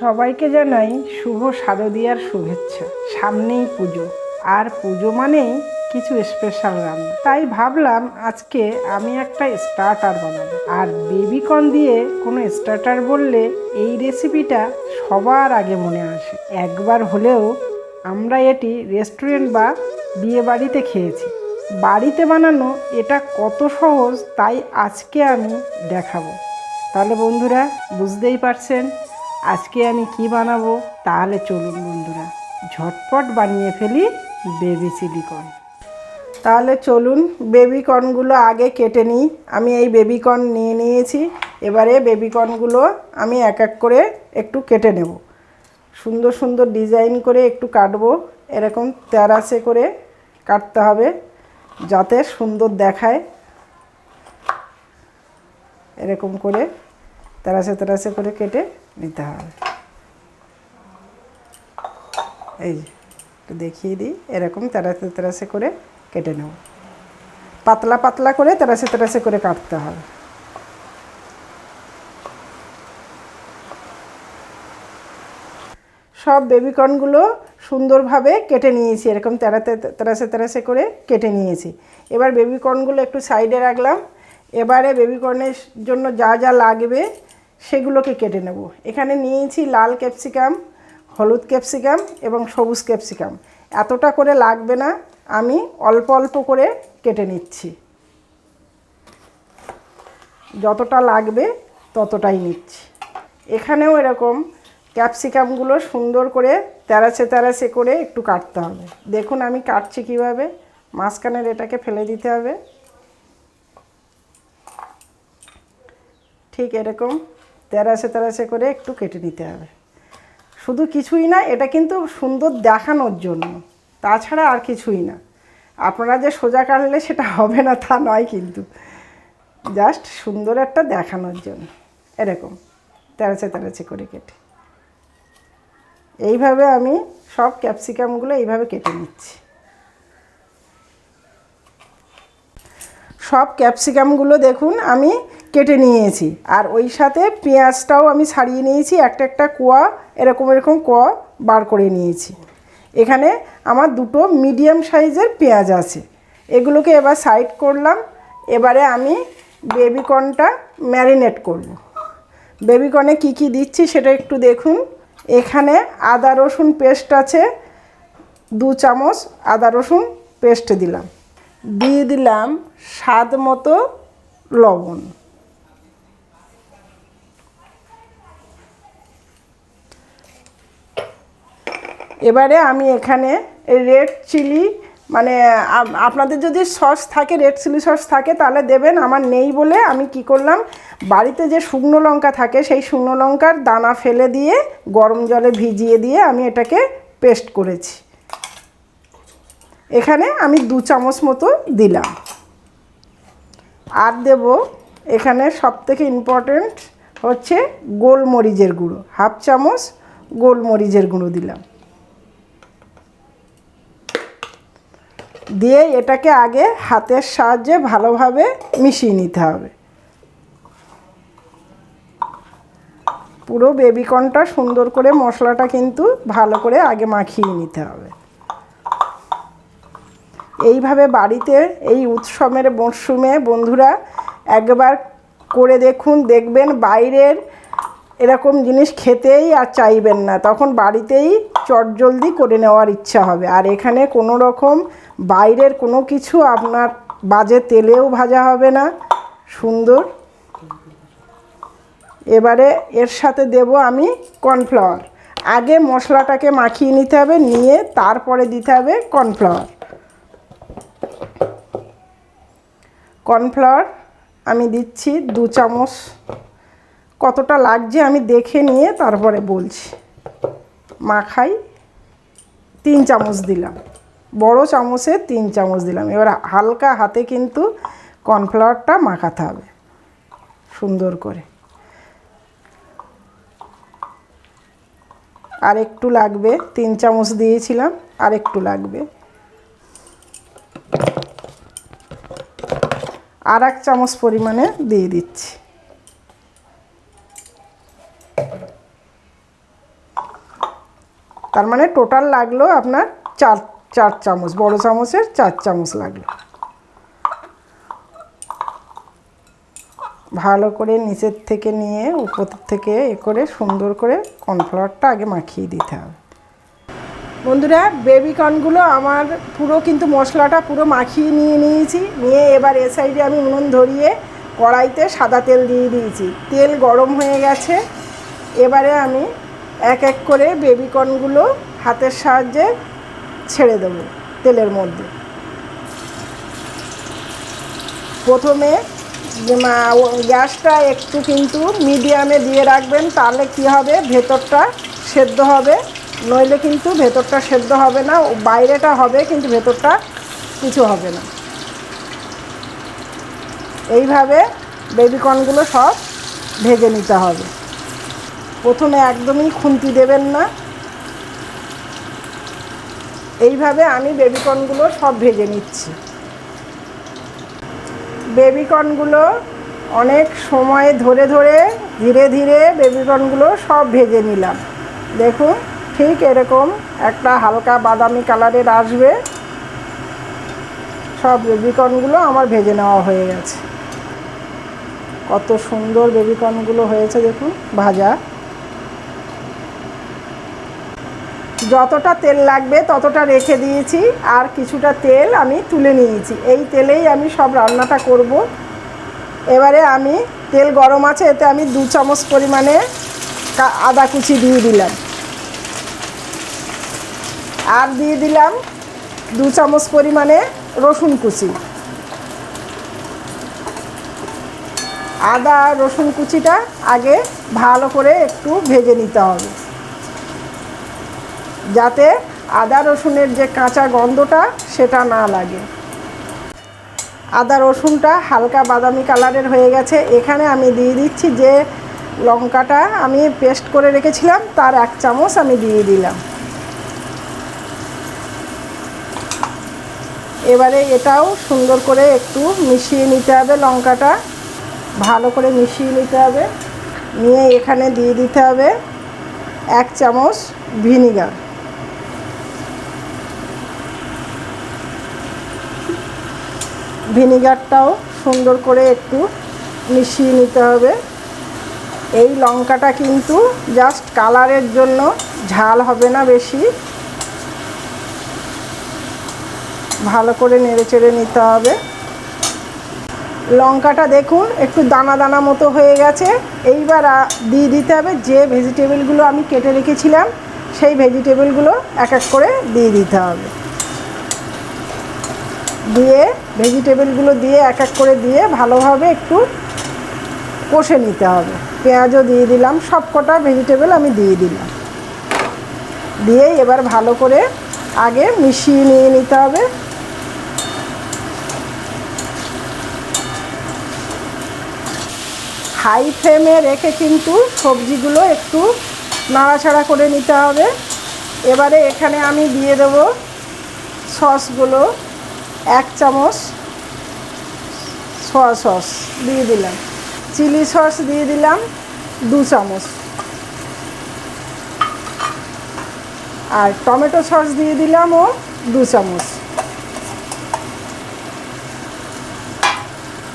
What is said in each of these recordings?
সবাইকে জানাই শুভ শারদীয়ার শুভেচ্ছা। সামনেই পুজো। আর পুজো মানেই কিছু স্পেশাল রান্না। তাই ভাবলাম আজকে আমি একটা স্টার্টার বানাবো। আর বেবিকন দিয়ে কোনো স্টার্টার বললে এই রেসিপিটা সবার আগে মনে আসে। একবার হলেও আমরা এটি রেস্টুরেন্ট বা বিয়ে বাড়িতে খেয়েছি। বাড়িতে বানানো এটা কত সহজ তাই আজকে আমি দেখাবো। তাহলে বন্ধুরা বুঝতেই পারছেন আজকে আমি কি বানাবো তাহলে চলুন বন্ধুরা, ঝটপট বানিয়ে ফেলি বেবি সিলিকন তাহলে চলুন বেবিকর্নগুলো আগে কেটে নিই। আমি এই বেবিকর্ন নিয়ে নিয়েছি, এবারে বেবিকর্নগুলো আমি এক এক করে একটু কেটে নেব। সুন্দর সুন্দর ডিজাইন করে একটু কাটবো, এরকম তেরাসে করে কাটতে হবে, যাতে সুন্দর দেখায়। এরকম করে তেরাসে তেরাসে করে কেটে নিতে হবে। এই যে, একটু দেখিয়ে দিই, এরকম তেরাসে তেরাসে করে কেটে নেব। পাতলা পাতলা করে তেরাসে তেরাসে করে কাটতে হবে। সব বেবিকর্নগুলো সুন্দরভাবে কেটে নিয়েছি, এরকম তেরাতে তেরাসে তেরাসে করে কেটে নিয়েছি। এবার বেবিকর্নগুলো একটু সাইডে রাখলাম। এবারে বেবিকর্নের জন্য যা যা লাগবে সেগুলোকে কেটে নেব। এখানে নিয়েছি লাল ক্যাপসিকাম, হলুদ ক্যাপসিকাম এবং সবুজ ক্যাপসিকাম। এতটা করে লাগবে না, আমি অল্প অল্প করে কেটে নিচ্ছি। যতটা লাগবে ততটাই নিচ্ছি। এখানেও এরকম ক্যাপসিকামগুলো সুন্দর করে তেরাসে তেরাসে করে একটু কাটতে হবে। দেখুন আমি কাটছি কীভাবে, মাঝখানের এটাকে ফেলে দিতে হবে। ঠিক এরকম তেরাসে তেরাসে করে একটু কেটে নিতে হবে। শুধু কিছুই না, এটা কিন্তু সুন্দর দেখানোর জন্য। তাছাড়া আর কিছুই না। আপনারা যে সোজা কাটলে সেটা হবে না, তা নয় কিন্তু। জাস্ট সুন্দর একটা দেখানোর জন্য। এরকম তেরাচে তেরাচে করে কেটে। এইভাবে আমি সব ক্যাপসিকামগুলো এইভাবে কেটে নিচ্ছি। সব ক্যাপসিকামগুলো দেখুন, আমি কেটে নিয়েছি। আর ওই সাথে পেঁয়াজটাও আমি ছাড়িয়ে নিয়েছি, একটা একটা কোয়া, এরকম এরকম কোয়া বার করে নিয়েছি। এখানে আমার দুটো মিডিয়াম সাইজের পেঁয়াজ আছে। এগুলোকে এবার সাইড করলাম, এবারে আমি বেবিকর্নটা ম্যারিনেট করব। বেবিকর্নে কি কি দিচ্ছি সেটা একটু দেখুন। এখানে আদা, রসুন পেস্ট আছে, দু চামচ আদা, রসুন পেস্ট দিলাম। দিয়ে দিলাম স্বাদ মতো লবণ। এবারে আমি এখানে রেড চিলি মানে আপনাদের যদি সস থাকে, রেড চিলি সস থাকে, তাহলে দেবেন। আমার নেই বলে আমি কি করলাম, বাড়িতে যে শুকনো লঙ্কা থাকে, সেই শুকনো লঙ্কার দানা ফেলে দিয়ে, গরম জলে ভিজিয়ে দিয়ে আমি এটাকে পেস্ট করেছি। এখানে আমি দু চামচ মতো দিলাম। আর দেব এখানে সবথেকে ইম্পর্টেন্ট হচ্ছে গোলমরিচের গুঁড়ো। হাফ চামচ গোলমরিচের গুঁড়ো দিলাম। দিয়ে এটাকে আগে হাতের সাহায্যে ভালোভাবে মিশিয়ে নিতে হবে। পুরো বেবিকর্নটা সুন্দর করে মশলাটা কিন্তু ভালো করে আগে মাখিয়ে নিতে হবে। এইভাবে বাড়িতে এই উৎসবের মরশুমে বন্ধুরা একবার করে দেখুন, দেখবেন বাইরের এরকম জিনিস খেতেই আর চাইবেন না। তখন বাড়িতেই চটজলদি করে নেওয়ার ইচ্ছা হবে। আর এখানে কোনো রকম বাইরের কোনো কিছু আপনার বাজে তেলেও ভাজা হবে না। সুন্দর। এবারে এর সাথে দেব আমি কর্নফ্লাওয়ার। আগে মশলাটাকে মাখিয়ে নিতে হবে, নিয়ে তারপরে দিতে হবে কর্নফ্লাওয়ার। কর্নফ্লাওয়ার আমি দিচ্ছি দু চামচ কতটা লাগছে আমি দেখে নিয়ে তারপরে বলছি। মাখাই তিন চামচ দিলাম। বড় চামচে তিন চামচ দিলাম। এবার হালকা হাতে কিন্তু কর্নফ্লাওয়ারটা মাখাতে হবে, সুন্দর করে। আর একটু লাগবে, তিন চামচ দিয়েছিলাম, আর একটু লাগবে। আর এক চামচ পরিমাণে দিয়ে দিচ্ছি। তার মানে টোটাল লাগল আপনার চার চার চামচ, বড় চামচের চার চামচ লাগল। ভালো করে নিচের থেকে নিয়ে উপর থেকে এ করে সুন্দর করে কর্নফ্লাওয়ারটা আগে মাখিয়ে দিতে হবে। বন্ধুরা বেবি কর্নগুলো আমার পুরো কিন্তু মশলাটা পুরো মাখিয়ে নিয়ে নিয়েছি। নিয়ে এবার এ সাইডে আমি উনুন ধরিয়ে কড়াইতে সাদা তেল দিয়ে দিয়েছি। তেল গরম হয়ে গেছে। এবারে আমি এক এক করে বেবিকর্নগুলো হাতের সাহায্যে ছেড়ে দেবো তেলের মধ্যে। প্রথমে গ্যাসটা একটু কিন্তু মিডিয়ামে দিয়ে রাখবেন, তাহলে কি হবে? ভেতরটা সেদ্ধ হবে। নইলে কিন্তু ভেতরটা সেদ্ধ হবে না বাইরেটা হবে, কিন্তু ভেতরটা কিছু হবে না। এইভাবে বেবিকর্নগুলো সব ভেজে নিতে হবে। প্রথমে একদমই খুন্তি দেবেন না। এইভাবে আমি বেবিকর্নগুলো সব ভেজে নিচ্ছি। বেবিকর্নগুলো অনেক সময় ধরে ধরে, ধীরে ধীরে বেবিকর্নগুলো সব ভেজে নিলাম। দেখুন, ঠিক এরকম একটা হালকা বাদামি কালারের আসবে। সব বেবিকর্নগুলো আমার ভেজে নেওয়া হয়ে গেছে। কত সুন্দর বেবিকর্নগুলো হয়েছে, দেখুন, ভাজা। যতটা তেল লাগবে ততটা রেখে দিয়েছি, আর কিছুটা তেল আমি তুলে নিয়েছি। এই তেলেই আমি সব রান্নাটা করব। এবারে আমি তেল গরম আছে, এতে আমি দু চামচ পরিমাণে আদা কুচি দিয়ে দিলাম। আর দিয়ে দিলাম দু চামচ পরিমাণে রসুন কুচি। আদা রসুন কুচিটা আগে ভালো করে একটু ভেজে নিতে হবে। যাতে আদা রসুনের যে কাঁচা গন্ধটা, সেটা না লাগে। আদা রসুনটা হালকা বাদামি কালারের হয়ে গেছে। এখানে আমি দিয়ে দিচ্ছি যে লঙ্কাটা আমি পেস্ট করে রেখেছিলাম, তার এক চামচ আমি দিয়ে দিলাম। এবারে এটাও সুন্দর করে একটু মিশিয়ে নিতে হবে লঙ্কাটা। ভালো করে মিশিয়ে নিতে হবে। নিয়ে এখানে দিয়ে দিতে হবে এক চামচ ভিনিগার। ভিনিগারটাও সুন্দর করে একটু মিশিয়ে নিতে হবে। এই লঙ্কাটা কিন্তু জাস্ট কালারের জন্য ঝাল হবে না বেশি। ভালো করে নেড়ে চেড়ে নিতে হবে। লঙ্কাটা দেখুন, একটু দানা দানা মতো হয়ে গেছে। এইবার দিয়ে দিতে হবে যে ভেজিটেবলগুলো আমি কেটে রেখেছিলাম, সেই ভেজিটেবলগুলো এক এক করে দিয়ে দিতে হবে। দিয়ে ভেজিটেবলগুলো দিয়ে এক এক করে দিয়ে ভালোভাবে একটু কষে নিতে হবে। পেঁয়াজও দিয়ে দিলাম সব কটা ভেজিটেবল আমি দিয়ে দিলাম। দিয়ে এবার ভালো করে আগে মিশিয়ে নিয়ে নিতে হবে। হাই ফ্লেমে রেখে কিন্তু সবজিগুলো একটু নাড়াচাড়া করে নিতে হবে। এবারে এখানে আমি দিয়ে দেবো সসগুলো। এক চামচ সোয়া সস দিয়ে দিলাম। চিলি সস দিয়ে দিলাম দু চামচ। আর টমেটো সস দিয়ে দিলাম ও দু চামচ।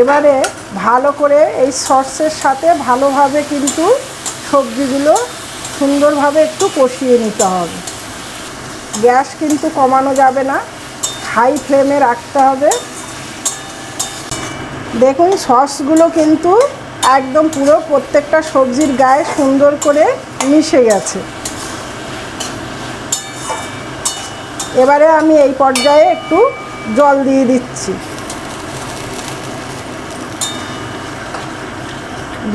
এবারে ভালো করে এই সসের সাথে ভালোভাবে কিন্তু সবজিগুলো সুন্দরভাবে একটু কষিয়ে নিতে হবে। গ্যাস কিন্তু কমানো যাবে না। হাই ফ্লেমে রাখতে হবে। দেখুন, সসগুলো কিন্তু একদম পুরো প্রত্যেকটা সবজির গায়ে সুন্দর করে মিশে গেছে। এবারে আমি এই পর্যায়ে একটু জল দিয়ে দিচ্ছি।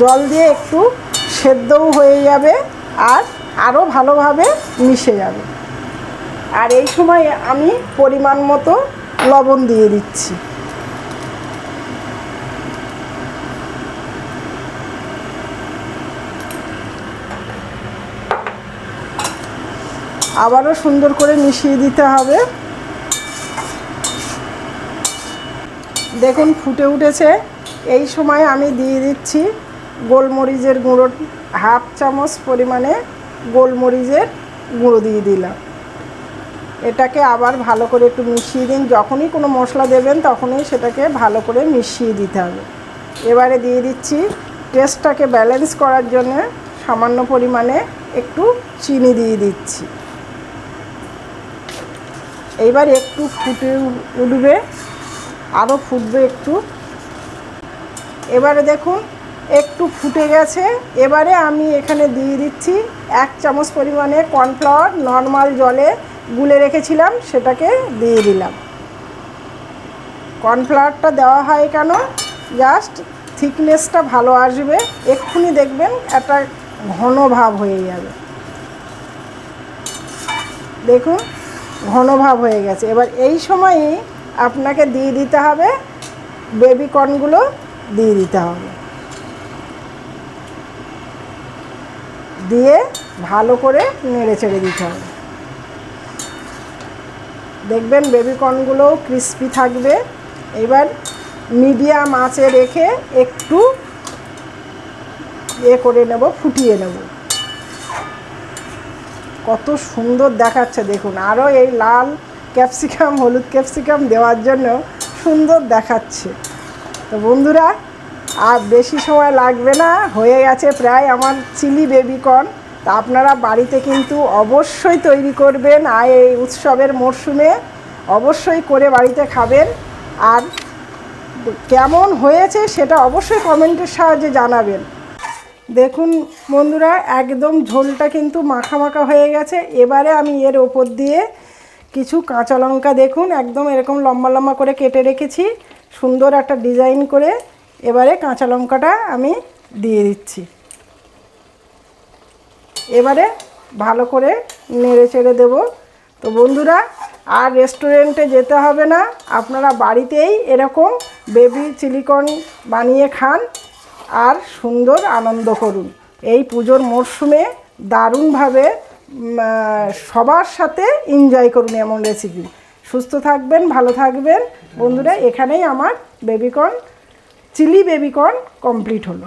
জল দিয়ে একটু সেদ্ধও হয়ে যাবে আর আরও ভালোভাবে মিশে যাবে। আর এই সময় আমি পরিমাণ মতো লবণ দিয়ে দিচ্ছি। আবারও সুন্দর করে মিশিয়ে দিতে হবে। দেখুন ফুটে উঠেছে। এই সময় আমি দিয়ে দিচ্ছি গোলমরিচের গুঁড়ো। হাফ চামচ পরিমাণে গোলমরিচের গুঁড়ো দিয়ে দিলাম। এটাকে আবার ভালো করে একটু মিশিয়ে দিন। যখনই কোনো মশলা দেবেন, তখনই সেটাকে ভালো করে মিশিয়ে দিতে হবে। এবারে দিয়ে দিচ্ছি টেস্টটাকে ব্যালেন্স করার জন্য সামান্য পরিমাণে একটু চিনি দিয়ে দিচ্ছি। এইবার একটু ফুটে উঠবে আরও ফুটবে একটু। এবারে দেখুন, একটু ফুটে গেছে। এবারে আমি এখানে দিয়ে দিচ্ছি এক চামচ পরিমাণে কর্নফ্লাওয়ার নর্মাল জলে গুলে রেখেছিলাম, সেটাকে দিয়ে দিলাম। কর্নফ্লাওয়ারটা দেওয়া হয় কেন? জাস্ট থিকনেসটা ভালো আসবে, এক্ষুনি দেখবেন একটা ঘন ভাব হয়ে যাবে। দেখুন, ঘন ভাব হয়ে গেছে। এবার এই সময়ই আপনাকে দিয়ে দিতে হবে, বেবি কর্নগুলো দিয়ে দিতে হবে। দিয়ে ভালো করে নেড়ে ছেড়ে দিতে হবে। দেখবেন বেবিকর্নগুলোও ক্রিস্পি থাকবে। এবার মিডিয়াম আঁচে রেখে একটু ইয়ে করে নেব, ফুটিয়ে নেব। কত সুন্দর দেখাচ্ছে দেখুন। আরও এই লাল ক্যাপসিকাম হলুদ ক্যাপসিকাম দেওয়ার জন্য সুন্দর দেখাচ্ছে। তো বন্ধুরা, আর বেশি সময় লাগবে না, হয়ে গেছে প্রায় আমার চিলি বেবিকর্ন তা আপনারা বাড়িতে কিন্তু অবশ্যই তৈরি করবেন। আর এই উৎসবের মরশুমে অবশ্যই করে বাড়িতে খাবেন। আর কেমন হয়েছে সেটা অবশ্যই কমেন্টের সাহায্যে জানাবেন। দেখুন বন্ধুরা, একদম ঝোলটা কিন্তু মাখা মাখা হয়ে গেছে। এবারে আমি এর ওপর দিয়ে কিছু কাঁচা লঙ্কা দেখুন, একদম এরকম লম্বা লম্বা করে কেটে রেখেছি। সুন্দর একটা ডিজাইন করে এবারে কাঁচা লঙ্কাটা আমি দিয়ে দিচ্ছি। এবারে ভালো করে নেড়ে চেড়ে দেবো। তো বন্ধুরা, আর রেস্টুরেন্টে যেতে হবে না। আপনারা বাড়িতেই এরকম বেবি চিলিকর্ন বানিয়ে খান আর সুন্দর আনন্দ করুন। এই পুজোর মরশুমে দারুণভাবে সবার সাথে এনজয় করুন এমন রেসিপি সুস্থ থাকবেন, ভালো থাকবেন। বন্ধুরা, এখানেই আমার বেবিকর্ন চিলি বেবিকর্ন কমপ্লিট হলো।